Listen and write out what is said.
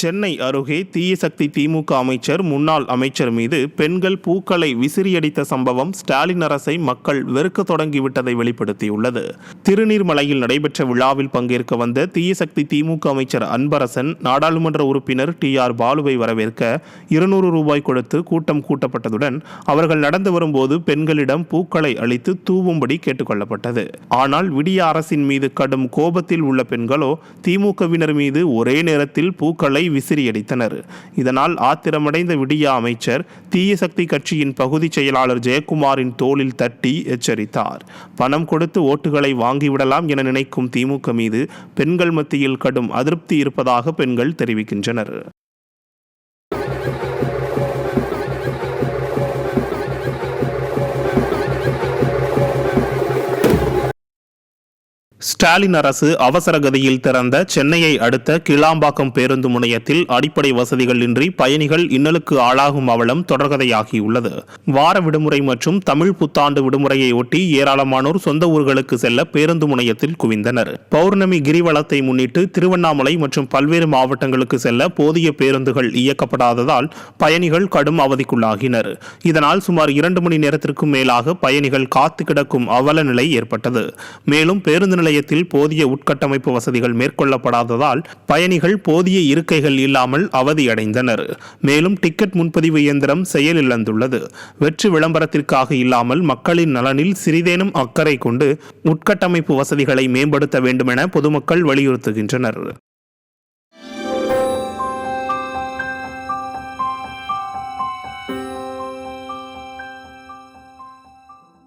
சென்னை அருகே தீயசக்தி திமுக அமைச்சர் முன்னாள் அமைச்சர் மீது பெண்கள் பூக்களை விசிறியடித்த சம்பவம் ஸ்டாலின் அரசை மக்கள் வெறுக்க தொடங்கிவிட்டதை வெளிப்படுத்தியுள்ளது. திருநீர்மலையில் நடைபெற்ற விழாவில் பங்கேற்க வந்த தீயசக்தி திமுக அமைச்சர் அன்பரசன் நாடாளுமன்ற உறுப்பினர் டி ஆர் பாலுவை வரவேற்க இருநூறு ரூபாய் கொடுத்து கூட்டம் கூட்டப்பட்டதுடன் அவர்கள் நடந்து வரும்போது பெண்களிடம் பூக்களை அளித்து தூவும்படி கேட்டுக்கொள்ளப்பட்டது. ஆனால் விடிய அரசின் மீது கடும் கோபத்தில் உள்ள பெண்களோ திமுகவினர் மீது ஒரே நேரத்தில் பூக்களை விசிறியடித்தனர். இதனால் ஆத்திரமடைந்த விடிய அமைச்சர் தீய சக்தி கட்சியின் பகுதி செயலாளர் ஜெயக்குமாரின் தோளில் தட்டி எச்சரித்தார். பணம் கொடுத்து ஓட்டுகளை வாங்கிவிடலாம் என நினைக்கும் திமுக மீது பெண்கள் மத்தியில் கடும் அதிருப்தி இருப்பதாக பெண்கள் தெரிவிக்கின்றனர். ஸ்டாலின் அரசு அவசர கதியில் திறந்த சென்னையை அடுத்த கிளாம்பாக்கம் பேருந்து முனையத்தில் அடிப்படை வசதிகள் இன்றி பயணிகள் இன்னலுக்கு ஆளாகும் அவலம் தொடர்கதையாகியுள்ளது. வார விடுமுறை மற்றும் தமிழ் புத்தாண்டு விடுமுறையை ஒட்டி ஏராளமானோர் சொந்த ஊர்களுக்கு செல்ல பேருந்து முனையத்தில் குவிந்தனர். பௌர்ணமி கிரிவலத்தை முன்னிட்டு திருவண்ணாமலை மற்றும் பல்வேறு மாவட்டங்களுக்கு செல்ல போதிய பேருந்துகள் இயக்கப்படாததால் பயணிகள் கடும் அவதிக்குள்ளாகினர். இதனால் சுமார் இரண்டு மணி நேரத்திற்கும் மேலாக பயணிகள் காத்து கிடக்கும் அவல நிலை ஏற்பட்டது. மேலும் பேருந்து நிலையத்தில் போதிய உட்கட்டமைப்பு வசதிகள் மேற்கொள்ளப்படாததால் பயணிகள் போதிய இருக்கைகள் இல்லாமல் அவதியடைந்தனர். மேலும் டிக்கெட் முன்பதிவு இயந்திரம் செயலிழந்துள்ளது. வெற்றி விளம்பரத்திற்காக இல்லாமல் மக்களின் நலனில் சிறிதேனும் அக்கறை கொண்டு உட்கட்டமைப்பு வசதிகளை மேம்படுத்த வேண்டுமென பொதுமக்கள் வலியுறுத்துகின்றனர்.